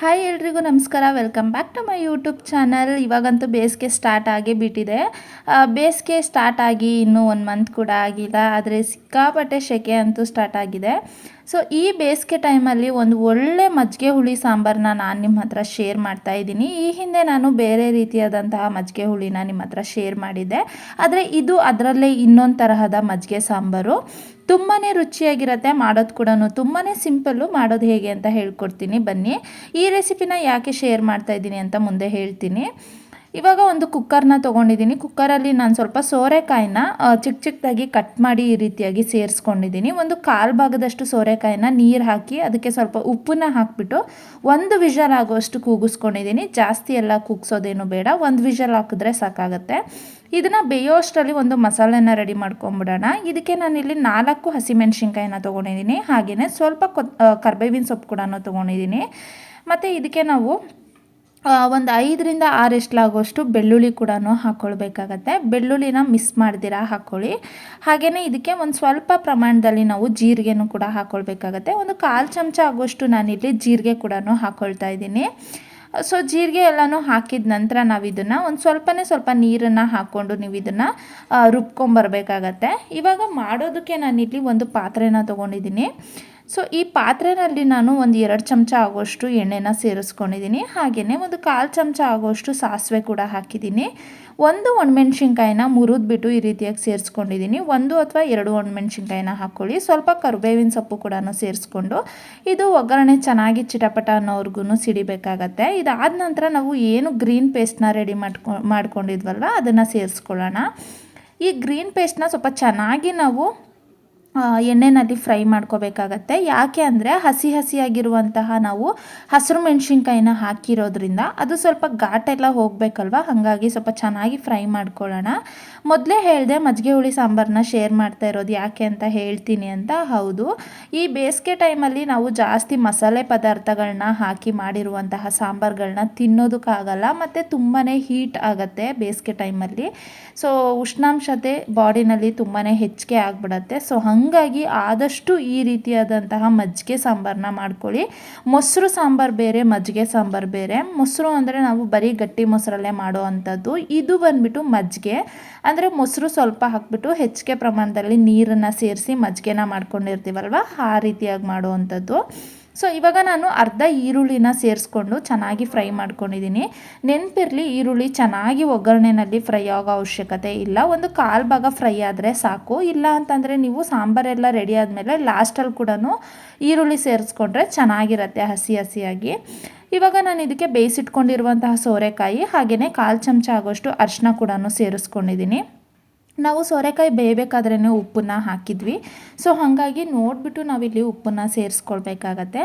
Hi ಎಲ್ರಿಗೂ ನಮಸ್ಕಾರ. Welcome back to my YouTube channel ಇವಾಗಂತೂ ಬೇಸಿಗೆ ಸ್ಟಾರ್ಟ್ ಆಗೇ ಬಿಟ್ಟಿದೆ. ಬೇಸಿಗೆ ಸ್ಟಾರ್ಟ್ ಆಗಿ ಇನ್ನೂ ಒಂದು ಮಂತ್ ಕೂಡ ಆಗಿಲ್ಲ. ಆದರೆ ಸಿಕ್ಕಾಪಟ್ಟೆ ಸೆಕೆ ಅಂತೂ ಸ್ಟಾರ್ಟ್ ಆಗಿದೆ. ಸೊ ಈ ಬೇಸಿಗೆ ಟೈಮಲ್ಲಿ ಒಂದು ಒಳ್ಳೆ ಮಜ್ಜಿಗೆ ಹುಳಿ ಸಾಂಬಾರನ್ನ ನಾನು ನಿಮ್ಮ ಹತ್ರ ಶೇರ್ ಮಾಡ್ತಾ ಇದ್ದೀನಿ. ಈ ಹಿಂದೆ ನಾನು ಬೇರೆ ರೀತಿಯಾದಂತಹ ಮಜ್ಜಿಗೆ ಹುಳಿನ ನಿಮ್ಮ ಹತ್ರ ಶೇರ್ ಮಾಡಿದ್ದೆ. ಆದರೆ ಇದು ಅದರಲ್ಲೇ ಇನ್ನೊಂದು ತರಹದ ಮಜ್ಜಿಗೆ ಸಾಂಬಾರು. ತುಂಬಾ ರುಚಿಯಾಗಿರುತ್ತೆ, ಮಾಡೋದು ಕೂಡ ತುಂಬಾ ಸಿಂಪಲ್ಲು, ಮಾಡೋದು ಹೇಗೆ ಅಂತ ಹೇಳ್ಕೊಡ್ತೀನಿ. ಬನ್ನಿ. ಈ ರೆಸಿಪಿನ ಯಾಕೆ ಶೇರ್ ಮಾಡ್ತಾ ಇದ್ದೀನಿ ಅಂತ ಮುಂದೆ ಹೇಳ್ತೀನಿ. ಇವಾಗ ಒಂದು ಕುಕ್ಕರ್ನ ತೊಗೊಂಡಿದ್ದೀನಿ. ಕುಕ್ಕರಲ್ಲಿ ನಾನು ಸ್ವಲ್ಪ ಸೋರೆಕಾಯಿನ ಚಿಕ್ಕ ಚಿಕ್ಕದಾಗಿ ಕಟ್ ಮಾಡಿ ಈ ರೀತಿಯಾಗಿ ಸೇರಿಸ್ಕೊಂಡಿದ್ದೀನಿ. ಒಂದು ಕಾಲು ಭಾಗದಷ್ಟು ಸೋರೆಕಾಯಿನ ನೀರು ಹಾಕಿ ಅದಕ್ಕೆ ಸ್ವಲ್ಪ ಉಪ್ಪನ್ನ ಹಾಕಿಬಿಟ್ಟು ಒಂದು ವಿಷಲ್ ಆಗುವಷ್ಟು ಕೂಗಿಸ್ಕೊಂಡಿದ್ದೀನಿ. ಜಾಸ್ತಿ ಎಲ್ಲ ಕೂಗ್ಸೋದೇನು ಬೇಡ. ಒಂದು ವಿಷಲ್ ಹಾಕಿದ್ರೆ ಸಾಕಾಗುತ್ತೆ. ಇದನ್ನು ಬೇಯೋಷ್ಟರಲ್ಲಿ ಒಂದು ಮಸಾಲೆನ ರೆಡಿ ಮಾಡ್ಕೊಂಬಿಡೋಣ. ಇದಕ್ಕೆ ನಾನಿಲ್ಲಿ ನಾಲ್ಕು ಹಸಿಮೆಣ್ಸಿನ್ಕಾಯಿನ ತೊಗೊಂಡಿದ್ದೀನಿ. ಹಾಗೆಯೇ ಸ್ವಲ್ಪ ಕರ್ಬೇವಿನ ಸೊಪ್ಪು ಕೂಡ ತೊಗೊಂಡಿದ್ದೀನಿ. ಮತ್ತು ಇದಕ್ಕೆ ನಾವು ಒಂದು ಐದರಿಂದ ಆರು ಎಷ್ಟಲಾಗುವಷ್ಟು ಬೆಳ್ಳುಳ್ಳಿ ಕೂಡ ಹಾಕ್ಕೊಳ್ಬೇಕಾಗತ್ತೆ ಬೆಳ್ಳುಳ್ಳಿನ ಮಿಸ್ ಮಾಡ್ದಿರ ಹಾಕ್ಕೊಳ್ಳಿ ಹಾಗೆಯೇ ಇದಕ್ಕೆ ಒಂದು ಸ್ವಲ್ಪ ಪ್ರಮಾಣದಲ್ಲಿ ನಾವು ಜೀರಿಗೆನೂ ಕೂಡ ಹಾಕ್ಕೊಳ್ಬೇಕಾಗತ್ತೆ ಒಂದು ಕಾಲು ಚಮಚ ಆಗುವಷ್ಟು ನಾನಿಲ್ಲಿ ಜೀರಿಗೆ ಕೂಡ ಹಾಕ್ಕೊಳ್ತಾ ಇದ್ದೀನಿ. ಸೊ, ಜೀರಿಗೆ ಎಲ್ಲನೂ ಹಾಕಿದ ನಂತರ ನಾವು ಇದನ್ನು ಒಂದು ಸ್ವಲ್ಪನೇ ಸ್ವಲ್ಪ ನೀರನ್ನು ಹಾಕ್ಕೊಂಡು ನೀವು ಇದನ್ನು ರುಬ್ಕೊಂಬರ್ಬೇಕಾಗತ್ತೆ. ಇವಾಗ ಮಾಡೋದಕ್ಕೆ ನಾನಿಲ್ಲಿ ಒಂದು ಪಾತ್ರೆನ ತೊಗೊಂಡಿದ್ದೀನಿ. ಸೊ ಈ ಪಾತ್ರೆಯಲ್ಲಿ ನಾನು ಒಂದು ಎರಡು ಚಮಚ ಆಗೋಷ್ಟು ಎಣ್ಣೆನ ಸೇರಿಸ್ಕೊಂಡಿದ್ದೀನಿ ಹಾಗೆಯೇ ಒಂದು ಕಾಲು ಚಮಚ ಆಗೋಷ್ಟು ಸಾಸಿವೆ ಕೂಡ ಹಾಕಿದ್ದೀನಿ ಒಂದು ಒಣಮೆಣ್ಸಿನ್ಕಾಯಿನ ಮುರಿದ್ಬಿಟ್ಟು ಈ ರೀತಿಯಾಗಿ ಸೇರಿಸ್ಕೊಂಡಿದ್ದೀನಿ ಒಂದು ಅಥವಾ ಎರಡು ಒಣಮೆಣ್ಸಿನ್ಕಾಯಿನ ಹಾಕ್ಕೊಳ್ಳಿ ಸ್ವಲ್ಪ ಕರಿಬೇವಿನ ಸೊಪ್ಪು ಕೂಡ ಸೇರಿಸ್ಕೊಂಡು ಇದು ಒಗ್ಗರಣೆ ಚೆನ್ನಾಗಿ ಚಿಟಪಟ ಅನ್ನೋರ್ಗು ಸಿಡಿಬೇಕಾಗತ್ತೆ. ಇದಾದ ನಂತರ ನಾವು ಏನು ಗ್ರೀನ್ ಪೇಸ್ಟ್ನ ರೆಡಿ ಮಾಡ್ಕೊ, ಮಾಡ್ಕೊಂಡಿದ್ವಲ್ವ, ಅದನ್ನು ಸೇರಿಸ್ಕೊಳ್ಳೋಣ. ಈ ಗ್ರೀನ್ ಪೇಸ್ಟ್ನ ಸ್ವಲ್ಪ ಚೆನ್ನಾಗಿ ನಾವು ಆ, ಎಣ್ಣೆನಲ್ಲಿ ಫ್ರೈ ಮಾಡ್ಕೋಬೇಕಾಗತ್ತೆ. ಯಾಕೆ ಅಂದರೆ ಹಸಿ ಹಸಿಯಾಗಿರುವಂತಹ ನಾವು ಹಸಿರು ಮೆಣಸಿನ್ಕಾಯಿನ ಹಾಕಿರೋದ್ರಿಂದ ಅದು ಸ್ವಲ್ಪ ಘಾಟೆಲ್ಲ ಹೋಗಬೇಕಲ್ವ? ಹಾಗಾಗಿ ಸ್ವಲ್ಪ ಚೆನ್ನಾಗಿ ಫ್ರೈ ಮಾಡ್ಕೊಳ್ಳೋಣ. ಮೊದಲೇ ಹೇಳಿದೆ ಮಜ್ಜಿಗೆ ಹುಳಿ ಸಾಂಬಾರನ್ನ ಶೇರ್ ಮಾಡ್ತಾ ಇರೋದು ಯಾಕೆ ಅಂತ ಹೇಳ್ತೀನಿ ಅಂತ. ಹೌದು. ಈ ಬೇಸಿಗೆ ಟೈಮಲ್ಲಿ ನಾವು ಜಾಸ್ತಿ ಮಸಾಲೆ ಪದಾರ್ಥಗಳನ್ನ ಹಾಕಿ ಮಾಡಿರುವಂತಹ ಸಾಂಬಾರುಗಳನ್ನ ತಿನ್ನೋದಕ್ಕಾಗಲ್ಲ ಮತ್ತು ತುಂಬಾ ಹೀಟ್ ಆಗುತ್ತೆ ಬೇಸಿಗೆ ಟೈಮಲ್ಲಿ. ಸೊ ಉಷ್ಣಾಂಶತೆ ಬಾಡಿನಲ್ಲಿ ತುಂಬಾ ಹೆಚ್ಚಿಗೆ ಆಗಿಬಿಡತ್ತೆ. ಸೊ ಹಾಗಾಗಿ ಆದಷ್ಟು ಈ ರೀತಿಯಾದಂತಹ ಮಜ್ಜಿಗೆ ಸಾಂಬಾರನ್ನ ಮಾಡ್ಕೊಳ್ಳಿ. ಮೊಸರು ಸಾಂಬಾರು ಬೇರೆ, ಮಜ್ಜಿಗೆ ಸಾಂಬಾರು ಬೇರೆ. ಮೊಸರು ಅಂದರೆ ನಾವು ಬರೀ ಗಟ್ಟಿ ಮೊಸರಲ್ಲೇ ಮಾಡೋ ಅಂಥದ್ದು. ಇದು ಬಂದ್ಬಿಟ್ಟು ಮಜ್ಜಿಗೆ. ಅಂದರೆ ಮೊಸರು ಸ್ವಲ್ಪ ಹಾಕ್ಬಿಟ್ಟು ಹೆಚ್ಚಿಗೆ ಪ್ರಮಾಣದಲ್ಲಿ ನೀರನ್ನು ಸೇರಿಸಿ ಮಜ್ಜಿಗೆನ ಮಾಡ್ಕೊಂಡಿರ್ತೀವಲ್ವ? ಆ ರೀತಿಯಾಗಿ ಮಾಡುವಂಥದ್ದು ಸೊ ಇವಾಗ ನಾನು ಅರ್ಧ ಈರುಳ್ಳಿನ ಸೇರಿಸ್ಕೊಂಡು ಚೆನ್ನಾಗಿ ಫ್ರೈ ಮಾಡ್ಕೊಂಡಿದ್ದೀನಿ. ನೆನಪಿರಲಿ, ಈರುಳ್ಳಿ ಚೆನ್ನಾಗಿ ಒಗ್ಗರಣೆನಲ್ಲಿ ಫ್ರೈ ಆಗೋ ಅವಶ್ಯಕತೆ ಇಲ್ಲ. ಒಂದು ಕಾಲು ಭಾಗ ಫ್ರೈ ಆದರೆ ಸಾಕು. ಇಲ್ಲ ಅಂತಂದರೆ ನೀವು ಸಾಂಬಾರೆಲ್ಲ ರೆಡಿ ಆದಮೇಲೆ ಲಾಸ್ಟಲ್ಲಿ ಕೂಡ ಈರುಳ್ಳಿ ಸೇರಿಸ್ಕೊಂಡ್ರೆ ಚೆನ್ನಾಗಿರುತ್ತೆ ಹಸಿ ಹಸಿಯಾಗಿ. ಇವಾಗ ನಾನು ಇದಕ್ಕೆ ಬೇಯಿಸಿಟ್ಕೊಂಡಿರುವಂತಹ ಸೋರೆಕಾಯಿ ಹಾಗೆಯೇ ಕಾಲು ಚಮಚ ಆಗೋಷ್ಟು ಅರಿಶಿನ ಕೂಡ ಸೇರಿಸ್ಕೊಂಡಿದ್ದೀನಿ. ನಾವು ಸೋರೆಕಾಯಿ ಬೇಯಬೇಕಾದ್ರೇ ಉಪ್ಪನ್ನ ಹಾಕಿದ್ವಿ. ಸೊ ಹಾಗಾಗಿ ನೋಡಿಬಿಟ್ಟು ನಾವಿಲ್ಲಿ ಉಪ್ಪನ್ನು ಸೇರಿಸ್ಕೊಳ್ಬೇಕಾಗತ್ತೆ.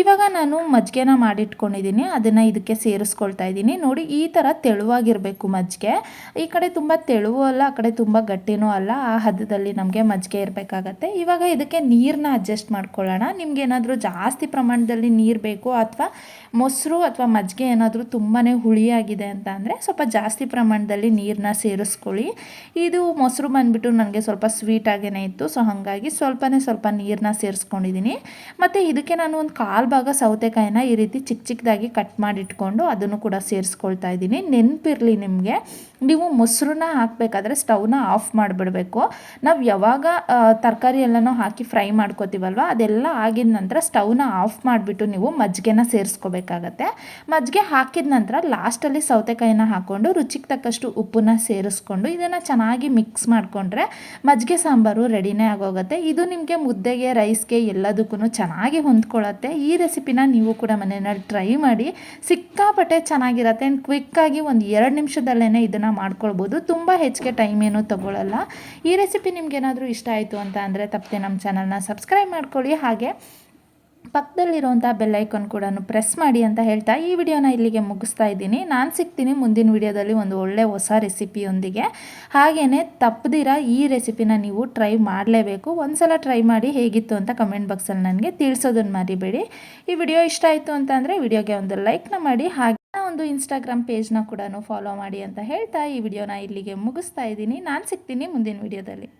ಇವಾಗ ನಾನು ಮಜ್ಜಿಗೆನ ಮಾಡಿಟ್ಕೊಂಡಿದ್ದೀನಿ ಅದನ್ನು ಇದಕ್ಕೆ ಸೇರಿಸ್ಕೊಳ್ತಾ ಇದ್ದೀನಿ ನೋಡಿ, ಈ ಥರ ತೆಳುವಾಗಿರಬೇಕು ಮಜ್ಜಿಗೆ ಈ ಕಡೆ ತುಂಬ ತೆಳುವೂ ಅಲ್ಲ, ಆ ಕಡೆ ತುಂಬ ಗಟ್ಟಿನೂ ಅಲ್ಲ. ಆ ಹದದಲ್ಲಿ ನಮಗೆ ಮಜ್ಜಿಗೆ ಇರಬೇಕಾಗತ್ತೆ. ಇವಾಗ ಇದಕ್ಕೆ ನೀರನ್ನ ಅಡ್ಜಸ್ಟ್ ಮಾಡ್ಕೊಳ್ಳೋಣ. ನಿಮ್ಗೆ ಏನಾದರೂ ಜಾಸ್ತಿ ಪ್ರಮಾಣದಲ್ಲಿ ನೀರು ಬೇಕು ಅಥವಾ ಮೊಸರು ಅಥವಾ ಮಜ್ಜಿಗೆ ಏನಾದರೂ ತುಂಬಾ ಹುಳಿಯಾಗಿದೆ ಅಂತ ಅಂದರೆ ಸ್ವಲ್ಪ ಜಾಸ್ತಿ ಪ್ರಮಾಣದಲ್ಲಿ ನೀರನ್ನ ಸೇರಿಸ್ಕೊಳ್ಳಿ. ಇದು ಮೊಸರು ಬಂದುಬಿಟ್ಟು ನನಗೆ ಸ್ವಲ್ಪ ಸ್ವೀಟಾಗೇ ಇತ್ತು. ಸೊ ಹಾಗಾಗಿ ಸ್ವಲ್ಪನೇ ಸ್ವಲ್ಪ ನೀರನ್ನ ಸೇರಿಸ್ಕೊಂಡಿದ್ದೀನಿ. ಮತ್ತು ಇದಕ್ಕೆ ನಾನು ಒಂದು ಕಾಲು ಭಾಗ ಸೌತೆಕಾಯಿನ ಈ ರೀತಿ ಚಿಕ್ಕ ಚಿಕ್ಕದಾಗಿ ಕಟ್ ಮಾಡಿಟ್ಕೊಂಡು ಅದನ್ನು ಕೂಡ ಸೇರಿಸ್ಕೊಳ್ತಾ ಇದ್ದೀನಿ. ನೆನಪಿರಲಿ ನಿಮಗೆ, ನೀವು ಮೊಸರನ್ನ ಹಾಕಬೇಕಾದ್ರೆ ಸ್ಟವ್ನ ಆಫ್ ಮಾಡಿಬಿಡಬೇಕು. ನಾವು ಯಾವಾಗ ತರಕಾರಿ ಎಲ್ಲನೂ ಹಾಕಿ ಫ್ರೈ ಮಾಡ್ಕೋತೀವಲ್ವ, ಅದೆಲ್ಲ ಆಗಿದ ನಂತರ ಸ್ಟವ್ನ ಆಫ್ ಮಾಡಿಬಿಟ್ಟು ನೀವು ಮಜ್ಜಿಗೆನ ಸೇರಿಸ್ಕೋಬೇಕಾಗತ್ತೆ. ಮಜ್ಜಿಗೆ ಹಾಕಿದ ನಂತರ ಲಾಸ್ಟಲ್ಲಿ ಸೌತೆಕಾಯಿನ ಹಾಕ್ಕೊಂಡು ರುಚಿಗೆ ತಕ್ಕಷ್ಟು ಉಪ್ಪನ್ನ ಸೇರಿಸ್ಕೊಂಡು ಇದನ್ನು ಚೆನ್ನಾಗಿ ಮಾಡಿಕೊಂಡ್ರೆ ಮಜ್ಜಿಗೆ ಸಾಂಬಾರು ರೆಡಿನೇ ಆಗೋಗುತ್ತೆ. ಇದು ನಿಮಗೆ ಮುದ್ದೆಗೆ, ರೈಸ್ಗೆ ಎಲ್ಲದಕ್ಕೂ ಚೆನ್ನಾಗಿ ಹೊಂದ್ಕೊಳ್ಳುತ್ತೆ ಈ ರೆಸಿಪಿನ ನೀವು ಕೂಡ ಮನೆಯಲ್ಲಿ ಟ್ರೈ ಮಾಡಿ. ಸಿಕ್ಕಾಪಟ್ಟೆ ಚೆನ್ನಾಗಿರುತ್ತೆ. ಆ್ಯಂಡ್ ಕ್ವಿಕ್ಕಾಗಿ ಒಂದು ಎರಡು ನಿಮಿಷದಲ್ಲೇ ಇದನ್ನು ಮಾಡ್ಕೊಳ್ಬೋದು. ತುಂಬ ಹೆಚ್ಚಿಗೆ ಟೈಮ್ ಏನೂ ತಗೊಳ್ಳಲ್ಲ ಈ ರೆಸಿಪಿ ನಿಮ್ಗೇನಾದರೂ ಇಷ್ಟ ಆಯಿತು ಅಂತ ಅಂದರೆ ತಪ್ಪದೆ ನಮ್ಮ ಚಾನಲ್ನ ಸಬ್ಸ್ಕ್ರೈಬ್ ಮಾಡ್ಕೊಳ್ಳಿ. ಹಾಗೆ ಪಕ್ಕದಲ್ಲಿರುವಂಥ ಬೆಲ್ಲೈಕನ್ ಕೂಡ ಪ್ರೆಸ್ ಮಾಡಿ ಅಂತ ಹೇಳ್ತಾ ಈ ವಿಡಿಯೋನ ಇಲ್ಲಿಗೆ ಮುಗಿಸ್ತಾ ಇದ್ದೀನಿ. ನಾನು ಸಿಗ್ತೀನಿ ಮುಂದಿನ ವಿಡಿಯೋದಲ್ಲಿ ಒಂದು ಒಳ್ಳೆ ಹೊಸ ರೆಸಿಪಿಯೊಂದಿಗೆ ಹಾಗೆಯೇ ತಪ್ಪದಿರ ಈ ರೆಸಿಪಿನ ನೀವು ಟ್ರೈ ಮಾಡಲೇಬೇಕು. ಒಂದ್ಸಲ ಟ್ರೈ ಮಾಡಿ ಹೇಗಿತ್ತು ಅಂತ ಕಮೆಂಟ್ ಬಾಕ್ಸಲ್ಲಿ ನನಗೆ ತಿಳಿಸೋದನ್ನು ಮರಿಬೇಡಿ. ಈ ವಿಡಿಯೋ ಇಷ್ಟ ಆಯಿತು ಅಂತ ಅಂದರೆ ವಿಡಿಯೋಗೆ ಒಂದು ಲೈಕ್ನ ಮಾಡಿ ಹಾಗೆ ಒಂದು ಇನ್ಸ್ಟಾಗ್ರಾಮ್ ಪೇಜ್ನ ಕೂಡ ಫಾಲೋ ಮಾಡಿ ಅಂತ ಹೇಳ್ತಾ ಈ ವಿಡಿಯೋನ ಇಲ್ಲಿಗೆ ಮುಗಿಸ್ತಾ ಇದ್ದೀನಿ. ನಾನು ಸಿಗ್ತೀನಿ ಮುಂದಿನ ವಿಡಿಯೋದಲ್ಲಿ.